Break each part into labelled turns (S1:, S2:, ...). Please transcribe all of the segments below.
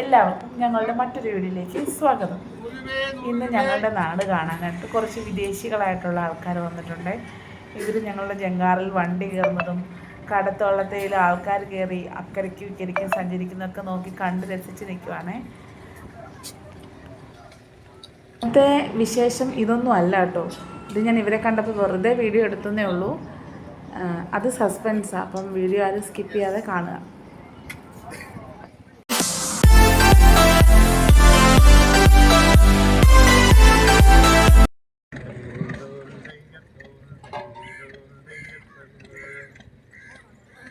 S1: എല്ലാവർക്കും ഞങ്ങളുടെ മറ്റൊരു വീഡിയോയിലേക്ക് സ്വാഗതം. ഇന്ന് ഞങ്ങളുടെ നാട് കാണാനായിട്ട് കുറച്ച് വിദേശികളായിട്ടുള്ള ആൾക്കാർ വന്നിട്ടുണ്ട്. ഇവർ ഞങ്ങളുടെ ജങ്കാറിൽ വണ്ടി കയറുന്നതും കടത്തോളത്തേൽ ആൾക്കാർ കയറി അക്കരയ്ക്കും ഇക്കരയ്ക്കും സഞ്ചരിക്കുന്നതൊക്കെ നോക്കി കണ്ട് രസിച്ച് നിൽക്കുവാണേ. ഇന്നത്തെ വിശേഷം ഇതൊന്നും അല്ല കേട്ടോ. ഇത് ഞാൻ ഇവരെ കണ്ടപ്പോൾ വെറുതെ വീഡിയോ എടുത്തതേ ഉള്ളൂ. അത് സസ്പെൻസാണ് അപ്പം വീഡിയോ ആരും സ്കിപ്പ് ചെയ്യാതെ കാണുക.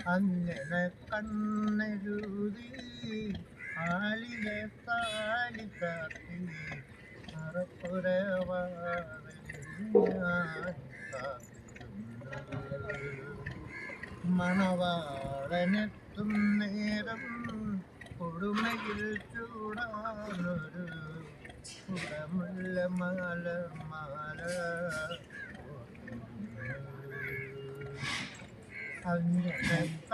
S2: അങ്ങനെ കണ്ണെഴുതി ആലിനെ താലി കാത്തി. മണവാളനെത്തും നേരം കൊടുമയിൽ ചൂടാനൊരു കുടമുള്ള മാല മാല അങ്ങനെ കാത്തി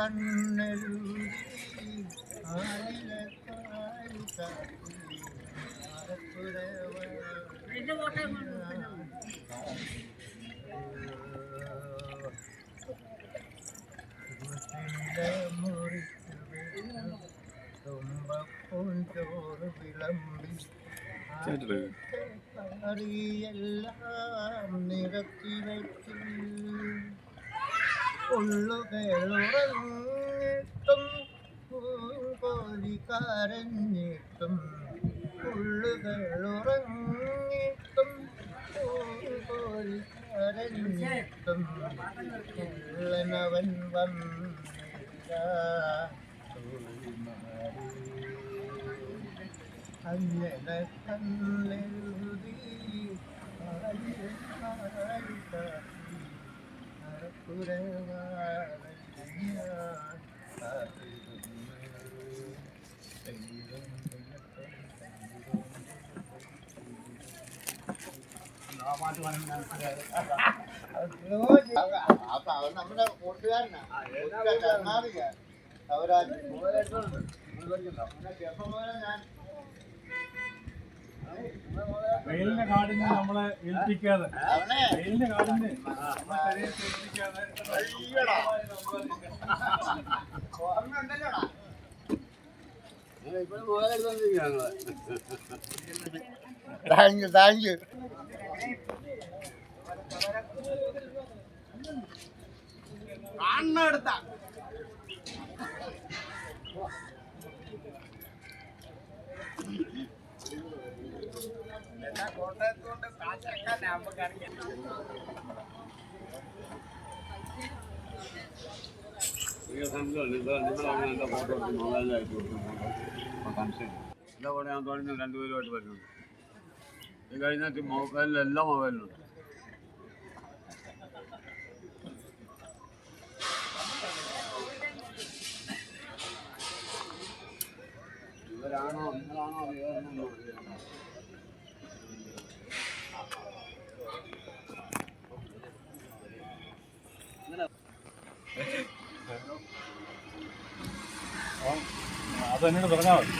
S2: തുമ്പപ്പൂഞ്ചോറ് വിളമ്പി കറിയെല്ലാം നിരത്തി വയ്ക്കും ഉള്ളുകളുറങ്ങിട്ടും പൂങ്കോലി കരഞ്ഞിട്ടും ഉള്ളുകളുറങ്ങിട്ടും പൂങ്കോലി കരഞ്ഞിട്ടും ഉള്ളനവൻ വന്നില്ല. അങ്ങനെ കണ്ണെഴുതി താലി കാത്തി നമ്മുടെ കൂട്ടുകാരനാ ചങ്ങാതിയാ അവരാജ് ചെറുപ്പം മുതലേ ഞാൻ
S3: വെയിലിന്റെ കാടിന് നമ്മളെ ഏൽപ്പിക്കാതെ. വെയിലിന്റെ കാടിന് ഏൽപ്പിക്കാതെ
S2: താങ്ക് യു താങ്ക് യു. കാണുന്നെടുത്ത കോട്ടയത്തോണ്ട്
S4: എന്റെ കൂടെ ഞാൻ തുടങ്ങി രണ്ടുപേരുമായിട്ട് വരുന്നുണ്ട് ഇത് കഴിഞ്ഞിട്ട് മൊബൈലിൽ എല്ലാ മൊബൈലിലുണ്ട് ഇവരാണോ നിങ്ങളാണോ അറിയില്ല.
S3: അത് എന്നോട് പറഞ്ഞാൽ മതി.